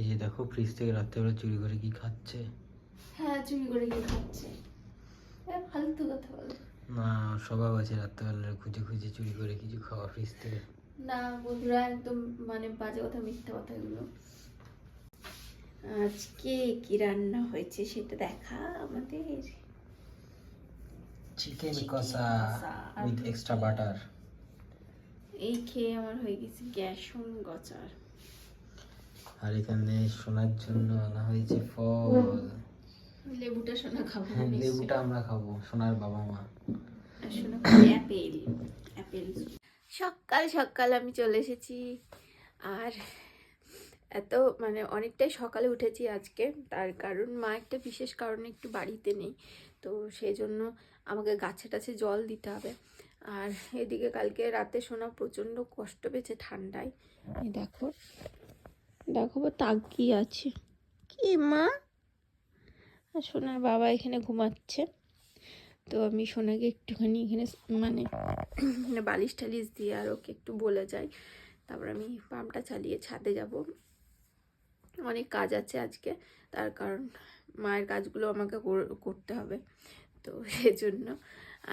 এই যে দেখো ফ্রিজ থেকে রাত্রেবেলা চুরি করে কি খাচ্ছে? হ্যাঁ চুরি করে কি খাচ্ছে? ফালতু কথা বলে। না স্বভাব আছে রাত্রেবেলা খুঁজে খুঁজে চুরি করে কিছু খাওয়া ফ্রিজ থেকে। না বন্ধুরা একদম মানে বাজে কথা মিথ্যা কথা এগুলো। আজকে কি রান্না হয়েছে সেটা দেখা আমাদের। চিকেন কষা উইথ এক্সট্রা বাটার এই খেয়ে আমার হয়ে গেছে গ্যাসন গচার আর এখানে শোনার জন্য আনা হয়েছে ফল। লেবুটা সোনা খাব হ্যাঁ, লেবুটা আমরা খাব সোনার বাবা মা। সোনা অ্যাপেল অ্যাপেল সকাল সকাল আমি চলে এসেছি। আর এত মানে অনেকটাই সকালে উঠেছি আজকে। তার কারণ মা একটা বিশেষ কারণে একটু বাড়িতে নেই। তো সেই জন্য আমাকে গাছে টাছে জল দিতে হবে। আর এদিকে কালকে রাতে শোনা প্রচণ্ড কষ্ট পেয়েছে ঠান্ডায়। দেখো দেখো বা তাকিয়ে আছে। কি মা? আর সোনার বাবা এখানে ঘুমাচ্ছে। তো আমি সোনাকে একটুখানি এখানে মানে এখানে বালিশ টালিশ দিয়ে আর ওকে একটু বলে যাই। তারপর আমি পাম্পটা চালিয়ে ছাদে যাব। অনেক কাজ আছে আজকে। তার কারণ মায়ের কাজগুলো আমাকে করতে হবে। তো সেজন্য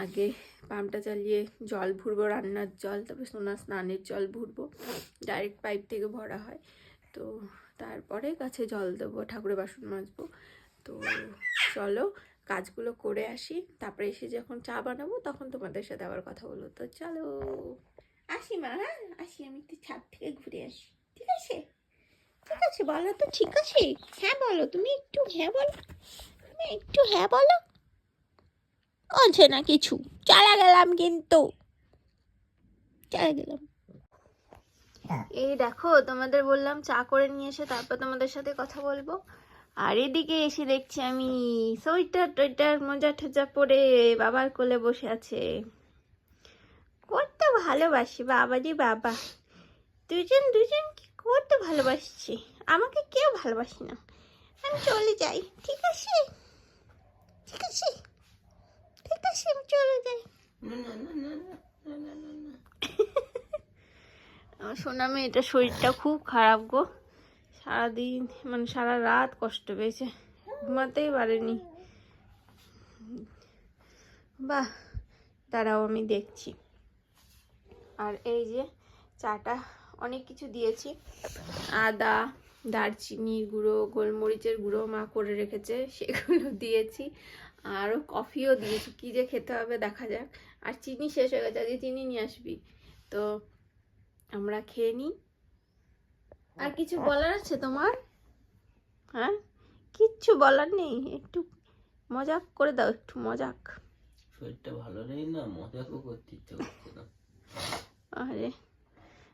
আগে পাম্পটা চালিয়ে জল ভরবো রান্নার জল তারপর সোনা স্নানের জল ভরবো। ডাইরেক্ট পাইপ থেকে ভরা হয়। তো তারপরে গাছে জল দেবো, ঠাকুরের বাসন মাজবো। তো চলো কাজগুলো করে আসি, তারপরে এসে যখন চা বানাবো তখন তোমাদের সাথে আবার কথা বলব। তো চলো। আসি মা হ্যাঁ আসি, আমি একটু ছাদ থেকে ঘুরে আসি। ঠিক আছে? ঠিক আছে, বলো তো, ঠিক আছে? হ্যাঁ বলো, তুমি একটু হ্যাঁ বলো। তুমি একটু হ্যাঁ বলো। আছে না কিছু, চালা গেলাম কিন্তু। চালা গেলাম। এই দেখো তোমাদের বললাম চা করে নিয়ে এসে তারপর তোমাদের সাথে কথা বলব। আর এদিকে এসে দেখছি আমি সোয়েটার টোয়েটার মোজা ঠোজা পরে বাবার কোলে বসে আছে। করতে ভালোবাসি বাবাজি বাবা। দুজন দুজন কি করতে ভালোবাসছি? আমাকে কেউ ভালোবাসি না। আমি চলে যাই ঠিক আছে? ঠিক আছে? ঠিক আছে আমি চলে যাই। আমার সোনা মেয়েটার শরীরটা খুব খারাপ গো। সারাদিন মানে সারা রাত কষ্ট পেয়েছে। ঘুমাতেই পারেনি। বাহ, দাঁড়াও আমি দেখছি। আর এই যে চাটা, অনেক কিছু দিয়েছি। আদা দারচিনির গুঁড়ো, গোলমরিচের গুঁড়ো মা করে রেখেছে, সেগুলো দিয়েছি। আরও কফিও দিয়েছি। কী যে খেতে হবে দেখা যাক। আর চিনি শেষ হয়ে গেছে, আজকে চিনি নিয়ে আসবি। তো আমরা খেয়ে নিই। আর কিছু বলার আছে তোমার? হ্যাঁ। কিচ্ছু বলার নেই একটু মজাক করে দাও একটু মজাক। শরীরটা ভালো নেই না মজাকও করতে ইচ্ছে করছে না। আরে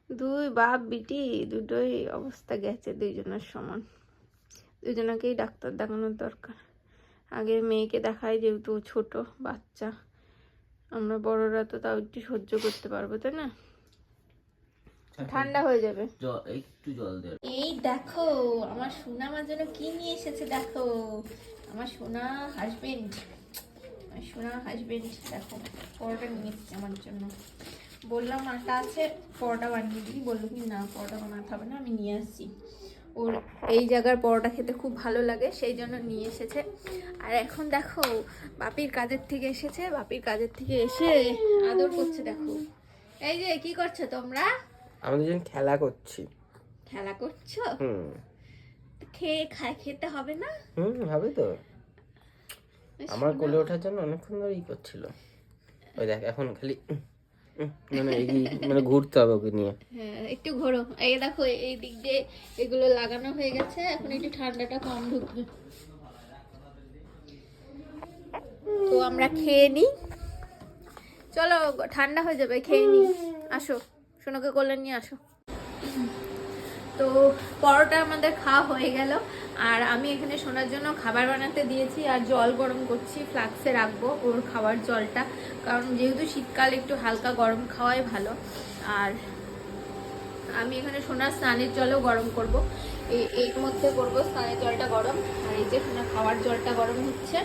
দুই বাপ বিটি দুটোই অবস্থা গেছে দুইজনের সমান। দুজনকেই ডাক্তার দেখানোর দরকার। আগে মেয়েকে দেখায় যেহেতু ছোট বাচ্চা। আমরা বড়রা তো তাও একটু সহ্য করতে পারব তাই না? ঠান্ডা হয়ে যাবে। একটু জল দে এই দেখো আমার সোনা আমার জন্য কি নিয়ে এসেছে দেখো। আমার সোনা হাজবেন্ড আমার সোনা হাজবেন্ড দেখো পরোটা নিয়ে এসেছে আমার জন্য। বললাম আটা আছে পরোটা বানিয়ে দিই বলল কি না পরোটা বানাতে হবে না আমি নিয়ে আসছি। ওর এই জায়গার পরোটা খেতে খুব ভালো লাগে সেই জন্য নিয়ে এসেছে। আর এখন দেখো বাপির কাজের থেকে এসেছে বাপির কাজের থেকে এসে আদর করছে দেখো। এই যে কি করছ তোমরা? আমরা দুজন খেলা করছি। খেলা করছ? হুম। খেয়ে খায় খেতে হবে না? হুম হবে তো। আমার কোলে ওঠার জন্য অনেকক্ষণ ধরেই করছিল। ওই দেখ এখন খালি মানে মানে ঘুরতে হবে ওকে নিয়ে। হ্যাঁ একটু ঘোরো। এই দেখো এই দিক দিয়ে এগুলো লাগানো হয়ে গেছে এখন একটু ঠান্ডাটা কম ঢুকবে। তো আমরা খেয়ে নিই। চলো ঠান্ডা হয়ে যাবে খেয়ে নিই। আসো। সোনাকে কোলে নিয়ে আসো। তো পরোটা আমাদের খাওয়া হয়ে গেল। আর আমি এখানে সোনার জন্য খাবার বানাতে দিয়েছি আর জল গরম করছি, ফ্লাক্সে রাখব ওর খাওয়ার জলটা। কারণ যেহেতু শীতকাল একটু হালকা গরম খাওয়াই ভালো। আর আমি এখানে সোনার স্নানের জলও গরম করব। এর মধ্যে করব স্নানের জলটা গরম। আর এই যে সোনা খাওয়ার জলটা গরম হচ্ছে।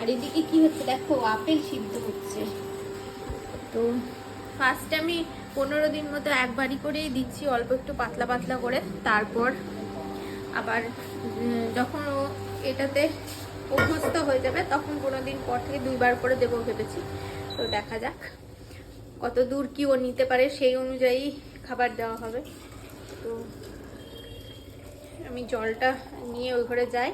আর এদিকে কি হচ্ছে দেখো, আপেল সিদ্ধ হচ্ছে। তো ফার্স্ট আমি পনেরো দিন মতো একবারই করেই দিচ্ছি, অল্প একটু পাতলা পাতলা করে। তারপর আবার যখন ও এটাতে অভ্যস্ত হয়ে যাবে, তখন কোনো দিন পর থেকে দুইবার করে দেবো ভেবেছি। তো দেখা যাক কত দূর কি ও নিতে পারে, সেই অনুযায়ী খাবার দেওয়া হবে। তো আমি জলটা নিয়ে ওই ঘরে যাই,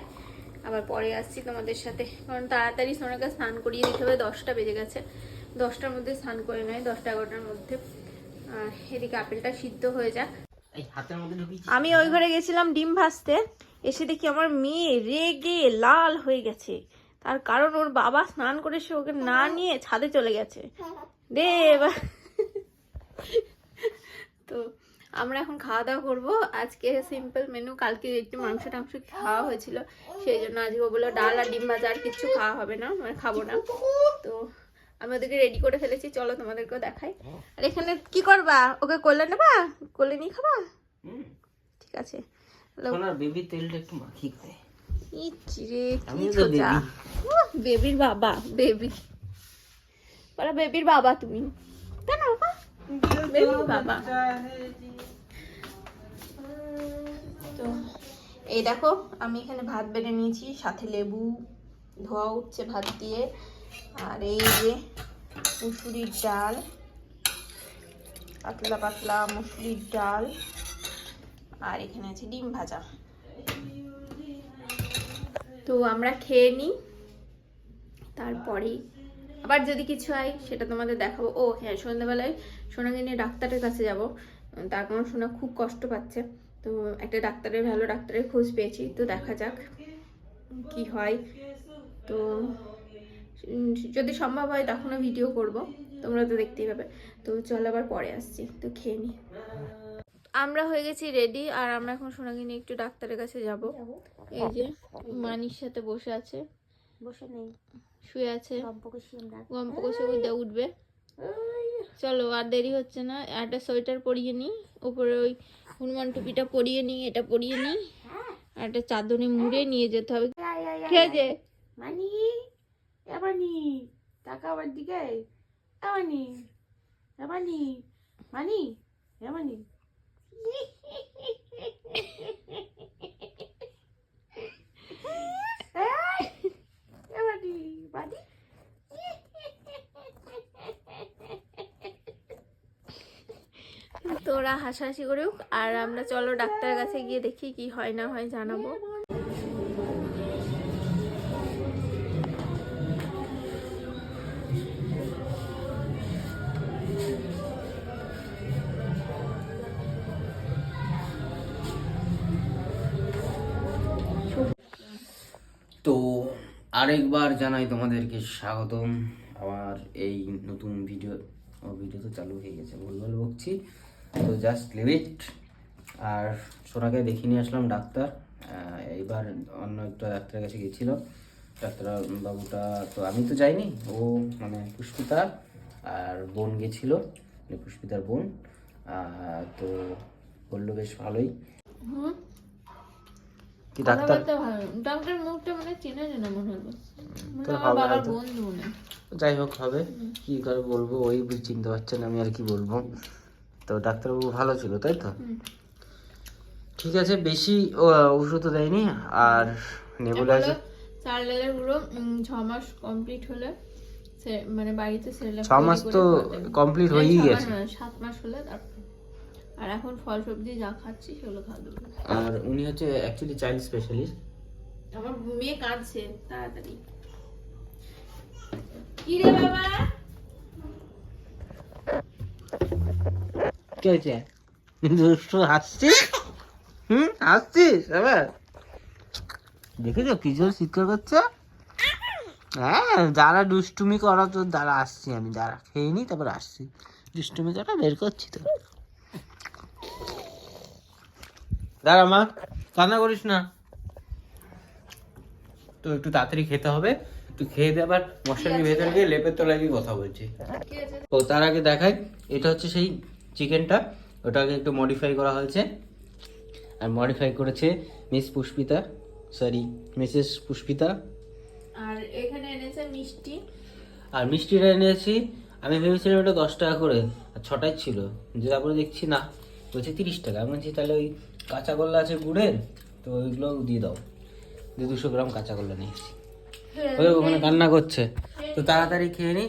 আবার পরে আসছি তোমাদের সাথে। কারণ তাড়াতাড়ি সোনাকে স্নান করিয়ে দিতে হবে, দশটা বেজে গেছে। দশটার মধ্যে স্নান করে নেয়, দশটা এগারোটার মধ্যে। এদিকে আপেলটা সিদ্ধ হয়ে যাক। এই হাতের মধ্যে ঢুকিয়েছি আমি ওই ঘরে গেছিলাম ডিম ভাজতে এসে দেখি আমার মেয়ে রেগে লাল হয়ে গেছে। তার কারণ ওর বাবা স্নান করে সে ওকে না নিয়ে ছাদে চলে গেছে। রে এবার। তো আমরা এখন খাওয়া দাওয়া করব। আজকে সিম্পল মেনু কালকে একটু মাংস টাংস খাওয়া হয়েছিল। সেই জন্য আজকে বলল ডাল আর ডিম ভাজা আর কিছু খাওয়া হবে না মানে খাব না। তো আমি ওদেরকে রেডি করে ফেলেছি চলো তোমাদেরকেও দেখাই। আর এখানে কি করবা? ওকে কোলে নেবা? কোলে নিয়ে খাবা? ঠিক আছে। বেবি তেলটা একটু মাখি করে ইচ্ছি কি সোজা। বেবির বাবা বেবি বলো বেবির বাবা তুমি। তাই না বাবা। বেবির বাবা। তো এই দেখো আমি এখানে ভাত বেড়ে নিয়েছি সাথে লেবু ধোয়া উঠছে ভাত দিয়ে। আর এই যে মুসুরির ডাল, পাতলা পাতলা মুসুরির ডাল, আর এখানে আছে ডিম ভাজা। তো আমরা খেয়ে নিই, তারপরেই আবার যদি কিছু হয় সেটা তোমাদের দেখাবো। ও হ্যাঁ সন্ধ্যাবেলায় সোনাকে নিয়ে ডাক্তারের কাছে যাব। তার কারণ সোনা খুব কষ্ট পাচ্ছে। তো একটা ডাক্তারের, ভালো ডাক্তারের খোঁজ পেয়েছি। তো দেখা যাক কি হয়। তো যদি সম্ভব হয় তখনও ভিডিও করব। তোমরা তো দেখতেই পাবে। তো চল আবার পরে আসছি। তো খেয়ে নি। আমরা হয়ে গেছি রেডি আর আমরা এখন সোনাকে নিয়ে একটু ডাক্তারের কাছে যাব। এই যে মানির সাথে বসে আছে। বসে নেই। শুয়ে আছে। গল্প করছি আমরা গম্প কষে ওই উঠবে চলো আর দেরি হচ্ছে না। একটা সোয়েটার পরিয়ে নিই। উপরে ওই হনুমান টুপিটা পরিয়ে নিই এটা পরিয়ে নিই। আর একটা চাদরে মুড়ে নিয়ে যেতে হবে। খেয়ে যে মানি। এমানি টাকা আমার দিকে এমানি এমানি মানি এমানি এমানি মানি তোরা হাসাহাসি করুক আর আমরা চলো ডাক্তারের কাছে গিয়ে দেখি কি হয় না হয় জানাব। আরেকবার জানাই তোমাদেরকে স্বাগতম। আমার এই নতুন ভিডিও, ও ভিডিও তো চালু হয়ে গেছে, ভুলভাল বকছি। তো জাস্ট লিভ আর সোনাকে দেখিয়ে নিয়ে আসলাম ডাক্তার। এইবার অন্য একটা ডাক্তারের কাছে গেছিল ডাক্তার বাবুটা তো আমি তো যাইনি, ও মানে পুষ্পিতা আর বোন গেছিল মানে পুষ্পিতার বোন। তো বলল বেশ ভালোই। কি ডাক্তার? ডাক্তার মুখটা মানে চেনা চেনা মনে হলো তো আমার হবে বাবার হয়তো। বন্ধু যাই হোক হবে। কি করে বলব ওই চিনতে পারছেন আমি আর কি বলব। তো ডাক্তারবাবু ভালো ছিল তাই তো? ঠিক আছে বেশি ও, ওষুধও দেয়নি আর নেবুলাইজার বলল চার লেগের পুরো ছ মাস কমপ্লিট হলে মানে বাড়িতে সেরেলাক ছ মাস তো কমপ্লিট হয়েই গেছে। সাত মাস হলে তারপর। আর এখন ফল সবজি যা খাচ্ছি সেগুলো খাওয়া আর উনি হচ্ছে অ্যাকচুয়ালি চাইল্ড স্পেশালিস্ট আমার মেয়ে কাঁদছে তাড়াতাড়ি। কি রে বাবা? কি হয়েছে? দুষ্টু হাসছিস? হুম? হাসছিস আবার? দেখেছ কি জোর চিৎকার করছে? হ্যাঁ যারা দুষ্টুমি করা তো দ্বারা আসছি আমি যারা খেয়ে নি তারপর আসছি। দুষ্টুমি করা বের করছি তো দাঁড়া মা কান্না করিস না। তো একটু তাড়াতাড়ি খেতে হবে। একটু খেয়ে দিয়ে আবার মশারির ভেতরে গিয়ে লেপের তলায় গিয়ে কথা বলছি। ও তার আগে দেখাই এটা হচ্ছে সেই চিকেনটা। ওটাকে একটু মডিফাই করা হয়েছে। আর মডিফাই করেছে Miss Pushpita sorry Mrs Pushpita. আর এখানে এনেছে মিষ্টি। আর মিষ্টিটা এনেছি আমি ভেবেছিলাম এটা দশ টাকা করে আর ছটাই ছিল। যে তারপরে দেখছি না বলছে তিরিশ টাকা। আমি বলছি তাহলে ওই কাঁচা গোল্লা আছে গুড়ের তো ওইগুলো দিয়ে দাও। দিয়ে দুশো গ্রাম কাঁচা গোল্লা নিয়ে এসেছি। ওই ওখানে কান্না করছে। তো তাড়াতাড়ি খেয়ে নি।